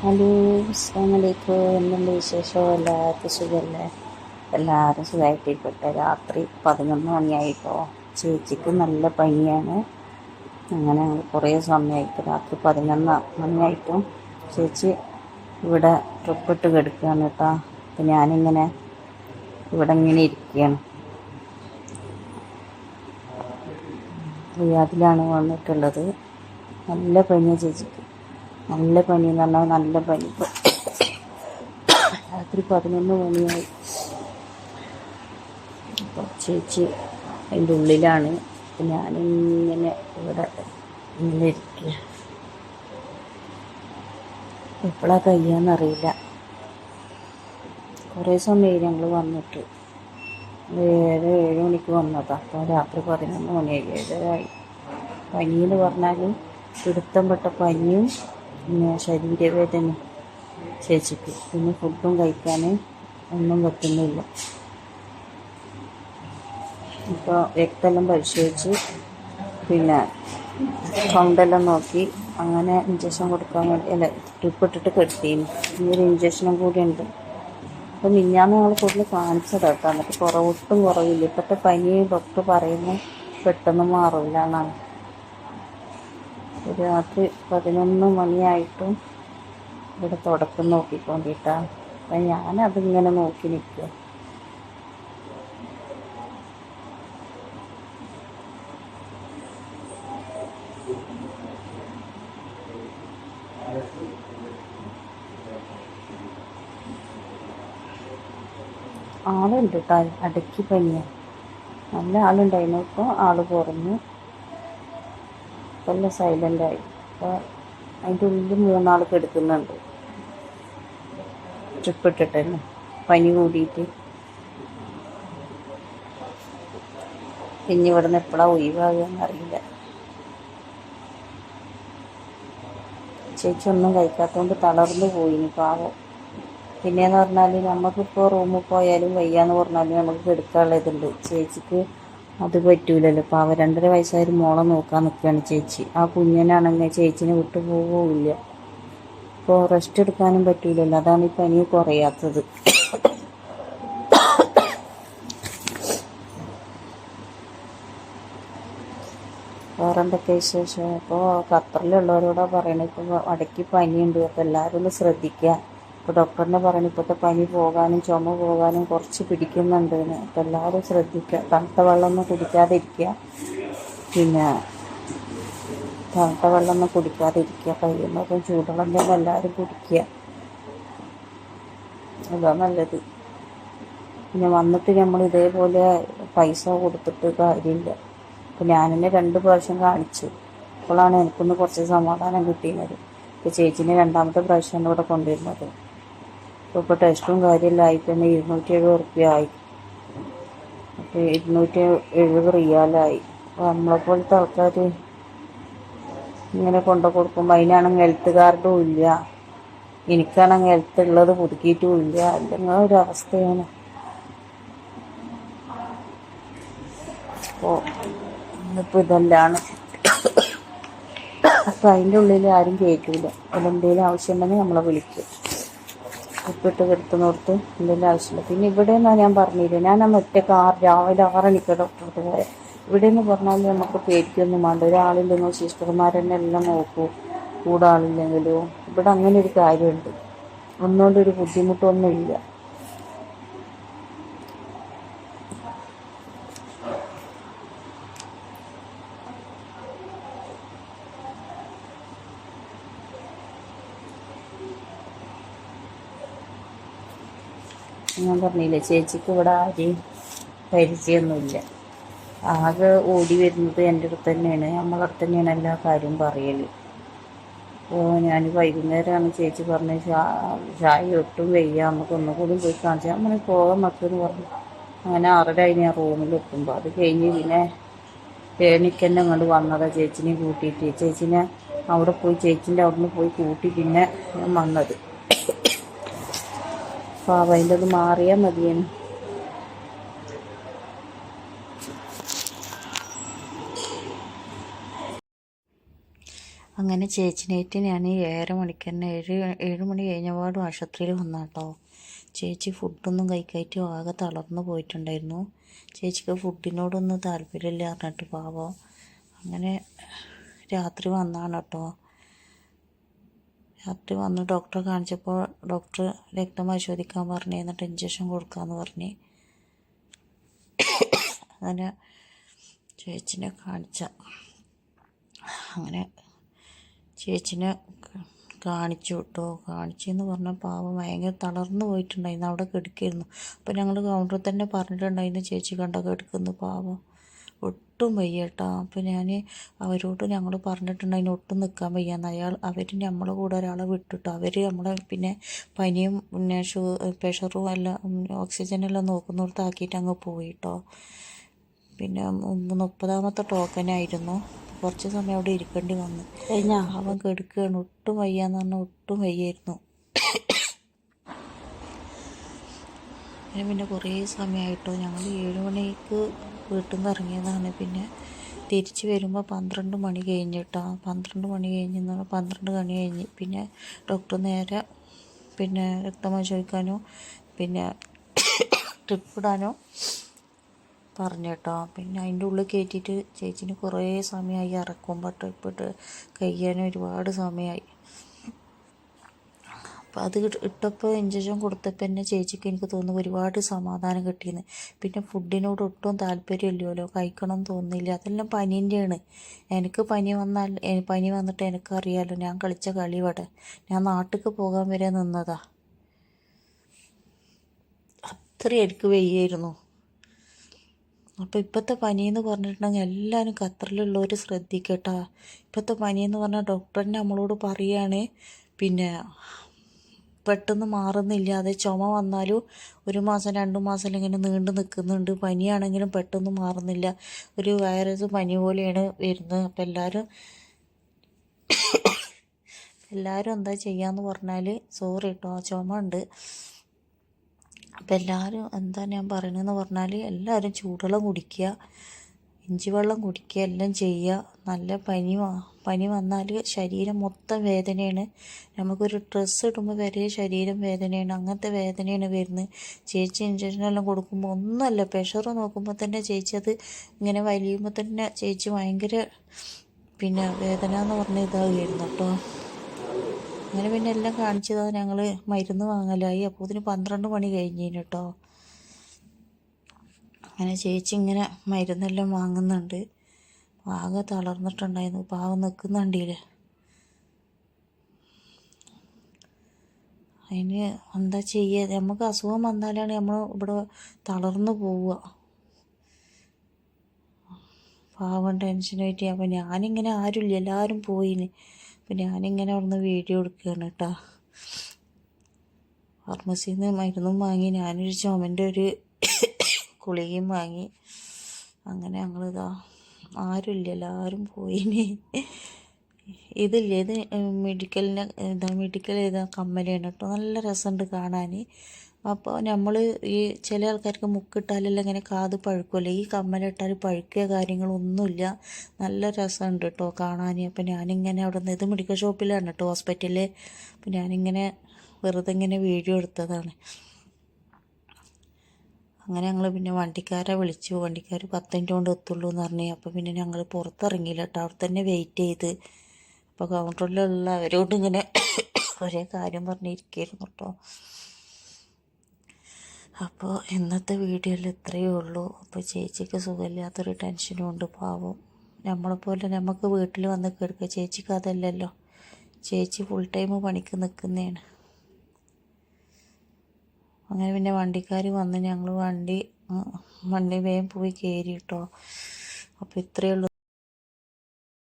Hello അസ്സാമലൈക്കും എന്തുണ്ട് വിശേഷം? എല്ലാവർക്കും സുഖമല്ലേ എല്ലാവരും സുഖമായിട്ടിരിക്കട്ടെ രാത്രി പതിനൊന്ന് മണിയായിട്ടോ. ചേച്ചിക്ക് നല്ല പനിയാണ്. അങ്ങനെ കുറേ സമയമായിട്ട് രാത്രി പതിനൊന്ന് മണിയായിട്ടും ചേച്ചി ഇവിടെ ട്രിപ്പിട്ട് കിടക്കുകയാണ് കേട്ടോ. അപ്പം ഞാനിങ്ങനെ ഇവിടെ ഇങ്ങനെ ഇരിക്കുകയാണ്. റിയാദിലാണ് വന്നിട്ടുള്ളത്. നല്ല പനിയാണ് ചേച്ചിക്ക്. നല്ല പനി എന്ന് പറഞ്ഞാൽ നല്ല പനി. രാത്രി പതിനൊന്ന് മണിയായി. അപ്പോൾ ചേച്ചി അതിന്റെ ഉള്ളിലാണ്. ഞാനിങ്ങനെ ഇവിടെ ഇങ്ങനെ ഇരിക്കുക എപ്പോഴാ കഴിയാന്നറിയില്ല കുറേ സമയമായി ഞങ്ങൾ വന്നിട്ട്. ഏഴ് ഏഴ് മണിക്ക് വന്നതാണ് അപ്പോൾ രാത്രി പതിനൊന്ന് മണിയായി. ഏഴരായി. പനി എന്ന് പറഞ്ഞാൽ പിടുത്തം പെട്ട പനിയും പിന്നെ ശരീരവേദന ചേച്ചിക്ക് പിന്നെ ഫുഡും കഴിക്കാൻ ഒന്നും പറ്റുന്നില്ല. ഇപ്പോൾ രക്തമെല്ലാം പരിശോധിച്ച് പിന്നെ കൗണ്ടെല്ലാം നോക്കി അങ്ങനെ ഇഞ്ചക്ഷൻ കൊടുക്കാൻ വേണ്ടി അല്ല ട്രിപ്പ് ഇട്ടിട്ട് കെടുത്തിയിരുന്നു ഈ ഒരു ഇഞ്ചക്ഷനും കൂടി ഉണ്ട്. അപ്പം മിഞ്ഞാന്ന് ഞങ്ങൾ കൂടുതൽ കാണിച്ചത് കേട്ടോ. എന്നിട്ട് കുറവ് ഒട്ടും കുറവില്ല. ഇപ്പോഴത്തെ പനി ഡോക്ടർ പറയുന്നു പെട്ടെന്ന് മാറില്ല എന്നാണ്. രാത്രി പതിനൊന്ന് മണിയായിട്ടും ഇവിടെ തുടക്കം നോക്കിക്കൊണ്ടിട്ടാണ് അപ്പം ഞാനതിങ്ങനെ നോക്കി നിൽക്കുക. ആളുണ്ട് കേട്ടോ അടക്കി പനിയാണ് നല്ല ആളുണ്ടായിരുന്നു. ഇപ്പോൾ ആൾ കുറഞ്ഞു ഇപ്പം എല്ലാം സൈലന്റായി അപ്പോൾ അതിന്റെ ഉള്ളിൽ മൂന്നാൾ കിടക്കുന്നുണ്ട് ട്രിപ്പ് ഇട്ടിട്ടല്ലേ പനി കൂടിയിട്ട്. പിന്നെ ഇവിടുന്ന് എപ്പോഴാണ് ഒഴിവാകുകയെന്ന് അറിയില്ല. ചേച്ചി ഒന്നും കഴിക്കാത്തതുകൊണ്ട് തളർന്നു പോയി പാവം. പിന്നെയെന്ന് പറഞ്ഞാൽ നമുക്കിപ്പോൾ റൂമിൽ പോയാലും വയ്യാന്ന് പറഞ്ഞാലും നമുക്ക് കെടുക്കാനുള്ള ഇതുണ്ട് ചേച്ചിക്ക് അത് പറ്റൂലല്ലോ. പാവം രണ്ടര വയസ്സായൊരു മോളെ നോക്കാൻ നിൽക്കുകയാണ് ചേച്ചി. ആ കുഞ്ഞനാണെങ്കിൽ ചേച്ചിനെ വിട്ടു പോവുമില്ല ഇപ്പോൾ റെസ്റ്റ് എടുക്കാനും പറ്റൂലല്ലോ. അതാണ് ഈ പനി കുറയാത്തത്. വേറെ എന്തൊക്കെ വിശേഷം ഇപ്പോൾ ഖത്തറിലുള്ളവരോടാണ് പറയണത് ഇപ്പോൾ അടയ്ക്ക് പനിയുണ്ട്. അപ്പോൾ എല്ലാവരും ഒന്ന് ശ്രദ്ധിക്കുക ഇപ്പോൾ ഡോക്ടറിനെ പറഞ്ഞു ഇപ്പോഴത്തെ പനി പോകാനും ചുമ പോകാനും കുറച്ച് പിടിക്കുന്നുണ്ട് അപ്പോൾ എല്ലാവരും ശ്രദ്ധിക്കുക. തണുത്ത വെള്ളമൊന്നും കുടിക്കാതിരിക്കുക. പിന്നെ തണുത്ത വെള്ളമൊന്നും കുടിക്കാതിരിക്കുക. കഴിയുന്നതും ചൂടുവെള്ളം തന്നെ എല്ലാവരും കുടിക്കുക. അതാ നല്ലത്. പിന്നെ വന്നിട്ട് നമ്മൾ ഇതേപോലെ പൈസ കൊടുത്തിട്ട് കാര്യമില്ല. അപ്പോൾ ഞാനെന്നെ രണ്ട് പ്രാവശ്യം കാണിച്ചു. അപ്പോഴാണ് എനിക്കൊന്ന് കുറച്ച് സമാധാനം കിട്ടിയത്. ഇപ്പോൾ ചേച്ചിനെ രണ്ടാമത്തെ പ്രാവശ്യമാണ് ഇവിടെ കൊണ്ടുവരുന്നത്. ഇപ്പോൾ ടെസ്റ്റും കാര്യമെല്ലാം തന്നെ ഇരുന്നൂറ്റി എഴുപത് റുപ്യ ആയി അപ്പോൾ ഇരുന്നൂറ്റി എഴുപത് റിയാലായി അപ്പോൾ നമ്മളെപ്പോലത്തെ ആൾക്കാർ ഇങ്ങനെ കൊണ്ടു കൊടുക്കുമ്പോൾ അതിനാണെങ്കിൽ ഹെൽത്ത് കാർഡും ഇല്ല. എനിക്കാണെങ്കിൽ ഹെൽത്ത് ഉള്ളത് പുതുക്കിയിട്ടും ഇല്ല. അല്ലെങ്കിൽ ഒരവസ്ഥയാണ് അപ്പോൾ ഇന്നിപ്പോൾ ഇതെല്ലാണ് അപ്പോൾ അതിന്റെ ഉള്ളിൽ ആരും കയറ്റൂല ആവശ്യം ആവശ്യമുണ്ടെങ്കിൽ നമ്മളെ വിളിക്കും. ഉപ്പിട്ട് കിടത്തുന്നോർത്ത് എന്തെങ്കിലും ആവശ്യമില്ല പിന്നെ ഇവിടെ നിന്നാണ് ഞാൻ പറഞ്ഞില്ലേ ഞാൻ ആ ഒറ്റയ്ക്ക് കാർ രാവിലെ ആറണിക്ക് ഡോക്ടർക്ക് പോയത് ഇവിടെ നിന്ന് പറഞ്ഞാൽ നമുക്ക് പേടിക്കൊന്നും വേണ്ട. ഒരാളില്ലെന്നോ സിസ്റ്റർമാരെന്നെ എല്ലാം നോക്കൂ കൂടെ ഇവിടെ അങ്ങനെ ഒരു കാര്യമുണ്ട്. ഒന്നുകൊണ്ടൊരു ബുദ്ധിമുട്ടൊന്നുമില്ല. ഞാൻ പറഞ്ഞില്ലേ ചേച്ചിക്ക് ഇവിടെ ആരെയും പരിചയമൊന്നുമില്ല. ആകെ ഓടി വരുന്നത് എന്റെ അടുത്ത് തന്നെയാണ്. നമ്മളടുത്ത് തന്നെയാണ് എല്ലാ കാര്യവും പറയൽ അപ്പോൾ ഞാൻ വൈകുന്നേരമാണ് ചേച്ചി പറഞ്ഞത് ചായ ഒട്ടും വയ്യ നമുക്ക് ഒന്നുകൂടി പോയി കാണിച്ചാൽ നമ്മൾ പോകാൻ മക്കെന്ന് പറഞ്ഞു. അങ്ങനെ ആറര അതിന് ഞാൻ റൂമിൽ എത്തുമ്പോൾ അത് കഴിഞ്ഞ് പിന്നെ തന്നെ അങ്ങോട്ട് വന്നതാണ് ചേച്ചിനെ കൂട്ടിയിട്ട്. ചേച്ചിനെ അവിടെ പോയി ചേച്ചിന്റെ അവിടെ നിന്ന് പോയി കൂട്ടി പിന്നെ വന്നത്. പാവ അതിന്റെ അത് മാറിയാൽ മതിയാണ് അങ്ങനെ ചേച്ചിനേറ്റ് ഞാൻ ഏഴര മണിക്ക് തന്നെ ഏഴ് ഏഴ് മണി കഴിഞ്ഞപാടും ആശുപത്രിയിൽ വന്നാട്ടോ. ചേച്ചി ഫുഡൊന്നും കഴിക്കായിട്ട് ആകെ തളർന്നു പോയിട്ടുണ്ടായിരുന്നു. ചേച്ചിക്ക് ഫുഡിനോടൊന്നും താല്പര്യമില്ല പറഞ്ഞിട്ട് പാവം. അങ്ങനെ രാത്രി വന്നാണ് കേട്ടോ രാത്രി വന്ന് ഡോക്ടറെ കാണിച്ചപ്പോൾ ഡോക്ടർ രക്തം പരിശോധിക്കാൻ പറഞ്ഞു എന്നിട്ട് ഇഞ്ചക്ഷൻ കൊടുക്കാമെന്ന് പറഞ്ഞ്. അങ്ങനെ ചേച്ചിനെ കാണിച്ച. അങ്ങനെ ചേച്ചിനെ കാണിച്ചു കേട്ടോ. കാണിച്ചെന്ന് പറഞ്ഞാൽ പാവം ഭയങ്കര തളർന്നു പോയിട്ടുണ്ടായിരുന്നു. അവിടെ കിടക്കായിരുന്നു. അപ്പോൾ ഞങ്ങൾ കൗണ്ടറിൽ തന്നെ പറഞ്ഞിട്ടുണ്ടായിരുന്നു ചേച്ചി കണ്ടൊക്കെ എടുക്കുന്നു പാവം. ഒട്ടും വയ്യ കേട്ടോ അപ്പോൾ ഞാൻ അവരോട് ഞങ്ങൾ പറഞ്ഞിട്ടുണ്ട് അതിന് ഒട്ടും നിൽക്കാൻ വയ്യാന്ന്. അയാൾ അവർ നമ്മളെ കൂടെ ഒരാളെ വിട്ടിട്ടോ. അവർ നമ്മളെ പിന്നെ പനിയും പിന്നെ ഷു പ്രഷറും എല്ലാം ഓക്സിജനെല്ലാം നോക്കുന്നിടത്താക്കിയിട്ട് അങ്ങ് പോയി കേട്ടോ പിന്നെ മുപ്പതാമത്തെ ടോക്കനായിരുന്നു കുറച്ച് സമയം അവിടെ ഇരിക്കേണ്ടി വന്നു. കഴിഞ്ഞാൽ അവൻ കെടുക്കുകയാണ് ഒട്ടും വയ്യാന്ന് പറഞ്ഞാൽ ഒട്ടും വയ്യായിരുന്നു. പിന്നെ കുറേ സമയമായിട്ടോ. ഞങ്ങൾ ഏഴ് മണിക്ക് വീട്ടിൽ നിന്ന് ഇറങ്ങിയതാണ് പിന്നെ തിരിച്ച് വരുമ്പോൾ പന്ത്രണ്ട് മണി കഴിഞ്ഞിട്ടാ. പന്ത്രണ്ട് മണി കഴിഞ്ഞ് എന്ന് പറഞ്ഞാൽ പന്ത്രണ്ട് മണി കഴിഞ്ഞ്. പിന്നെ ഡോക്ടർ നേരെ പിന്നെ രക്തം പരിശോധിക്കാനോ പിന്നെ ട്രിപ്പ് ഇടാനോ പറഞ്ഞു കേട്ടോ പിന്നെ അതിന്റെ ഉള്ളിൽ കയറ്റിയിട്ട് ചേച്ചിന് കുറേ സമയമായി ഇറക്കുമ്പോൾ ട്രിപ്പ് ഇട്ട് കഴിയാനും ഒരുപാട് സമയമായി അപ്പോൾ അത് ഇട്ട് ഇട്ടപ്പോൾ ഇഞ്ചക്ഷൻ കൊടുത്തപ്പോൾ തന്നെ ചേച്ചിക്ക് എനിക്ക് തോന്നുന്നു ഒരുപാട് സമാധാനം കിട്ടിയെന്ന്. പിന്നെ ഫുഡിനോട് ഒട്ടും താല്പര്യമില്ലല്ലോ. കഴിക്കണം തോന്നുന്നില്ല. അതെല്ലാം പനീന്റെയാണ് എനിക്ക് പനി വന്നാൽ പനി വന്നിട്ട് എനിക്കറിയാമല്ലോ ഞാൻ കളിച്ച കളി ഇവിടെ. ഞാൻ നാട്ടിലേക്ക് പോകാൻ വരെ നിന്നതാ. അത്ര എനിക്ക് വെയ്യായിരുന്നു. അപ്പോൾ ഇപ്പോഴത്തെ പനിയെന്ന് പറഞ്ഞിട്ടുണ്ടെങ്കിൽ എല്ലാവരും ഖത്തറിലുള്ളവർ ശ്രദ്ധിക്കട്ടാ. ഇപ്പോഴത്തെ പനിയെന്ന് പറഞ്ഞാൽ ഡോക്ടറിനെ നമ്മളോട് പറയുകയാണ് പിന്നെ പെട്ടെന്ന് മാറുന്നില്ല. അത് ചുമ വന്നാലും ഒരു മാസം രണ്ട് മാസം ഇങ്ങനെ നീണ്ടു നിൽക്കുന്നുണ്ട്. പനിയാണെങ്കിലും പെട്ടെന്ന് മാറുന്നില്ല. ഒരു വൈറസ് പനി പോലെയാണ് വരുന്നത്. അപ്പം എല്ലാവരും എല്ലാവരും എന്താ ചെയ്യാന്ന് പറഞ്ഞാൽ സോറി കേട്ടോ ചുമ ഉണ്ട്. അപ്പം എല്ലാവരും എന്താ ഞാൻ പറയണതെന്ന് പറഞ്ഞാൽ എല്ലാവരും ചൂടുവെള്ളം കുടിക്കുക. ഇഞ്ചി വെള്ളം കുടിക്കുക എല്ലാം ചെയ്യുക. നല്ല പനി പനി വന്നാൽ ശരീരം മൊത്തം വേദനയാണ്. നമുക്കൊരു ഡ്രസ്സ് ഇടുമ്പോൾ വരെ ശരീരം വേദനയാണ്. അങ്ങനത്തെ വേദനയാണ് വരുന്നത്. ചേച്ചി ഇഞ്ചക്ഷനെല്ലാം കൊടുക്കുമ്പോൾ ഒന്നുമല്ല പ്രഷർ നോക്കുമ്പോൾ തന്നെ ചേച്ചി അത് ഇങ്ങനെ വലിയുമ്പോൾ തന്നെ ചേച്ചി ഭയങ്കര പിന്നെ വേദന എന്ന് പറഞ്ഞ ഇതാകുമായിരുന്നു കേട്ടോ. അങ്ങനെ പിന്നെ എല്ലാം കാണിച്ചതാണ് ഞങ്ങൾ മരുന്ന് വാങ്ങലായി. അപ്പോൾ ഇതിന് പന്ത്രണ്ട് മണി കഴിഞ്ഞു കേട്ടോ. അങ്ങനെ ചേച്ചി ഇങ്ങനെ മരുന്നെല്ലാം വാങ്ങുന്നുണ്ട്. ആകെ തളർന്നിട്ടുണ്ടായിരുന്നു. പാവം നിൽക്കുന്നുണ്ടീൽ അതിന് എന്താ ചെയ്യുക? നമുക്ക് അസുഖം വന്നാലാണ് നമ്മൾ ഇവിടെ തളർന്നു പോവുക. പാവം ടെൻഷനായിട്ട് അപ്പം ഞാനിങ്ങനെ ആരുമില്ല. എല്ലാവരും പോയിന്. അപ്പം ഞാനിങ്ങനെ അവിടുന്ന് വീഡിയോ എടുക്കുകയാണ് കേട്ടോ. ഫാർമസിയിൽ നിന്ന് മരുന്നും വാങ്ങി. ഞാനൊരു ചുമന്റെ ഒരു ഗുളികയും വാങ്ങി. അങ്ങനെ ഞങ്ങളിതാ ആരുമില്ല എല്ലാവരും പോയിന്. ഇതില്ലേ ഇത് മെഡിക്കലിന് ഇതാ മെഡിക്കൽ ഇതാ കമ്മലാണ് കേട്ടോ. നല്ല രസമുണ്ട് കാണാൻ അപ്പോൾ നമ്മൾ ഈ ചില ആൾക്കാർക്ക് മുക്കിട്ടാലെല്ലാം ഇങ്ങനെ കാത് പഴുക്കുമല്ലോ ഈ കമ്മലിട്ടാൽ പഴുക്കുക കാര്യങ്ങളൊന്നുമില്ല. നല്ല രസമുണ്ട് കേട്ടോ കാണാൻ അപ്പോൾ ഞാനിങ്ങനെ അവിടെ നിന്ന് ഇത് മെഡിക്കൽ ഷോപ്പിലാണ് കേട്ടോ ഹോസ്പിറ്റലിൽ അപ്പോൾ ഞാനിങ്ങനെ വെറുതെ ഇങ്ങനെ വീഡിയോ എടുത്തതാണ്. അങ്ങനെ ഞങ്ങൾ പിന്നെ വണ്ടിക്കാരെ വിളിച്ചു. വണ്ടിക്കാർ പത്ത് മിനിറ്റ് കൊണ്ട് എത്തുള്ളൂ എന്ന് പറഞ്ഞു. അപ്പോൾ പിന്നെ ഞങ്ങൾ പുറത്തിറങ്ങിയില്ല കേട്ടോ. അവിടെ തന്നെ വെയിറ്റ് ചെയ്ത്. അപ്പോൾ കൗണ്ടറിലുള്ള അവരോട് ഇങ്ങനെ ഒരേ കാര്യം പറഞ്ഞിരിക്കുകയായിരുന്നു കേട്ടോ. അപ്പോൾ ഇന്നത്തെ വീഡിയോയിൽ ഇത്രയേ ഉള്ളൂ. അപ്പോൾ ചേച്ചിക്ക് സുഖമില്ലാത്തൊരു ടെൻഷനും ഉണ്ട് പാവം. നമ്മളെപ്പോലെ നമുക്ക് വീട്ടിൽ വന്ന് കിടക്കുക ചേച്ചിക്ക് അതല്ലല്ലോ. ചേച്ചി ഫുൾ ടൈം പണിക്ക് നിൽക്കുന്നതാണ് അങ്ങനെ പിന്നെ വണ്ടിക്കാർ വന്ന് ഞങ്ങൾ വണ്ടി വണ്ടി വേഗം പോയി കയറി കേട്ടോ അപ്പോൾ ഇത്രയേ ഉള്ളൂ.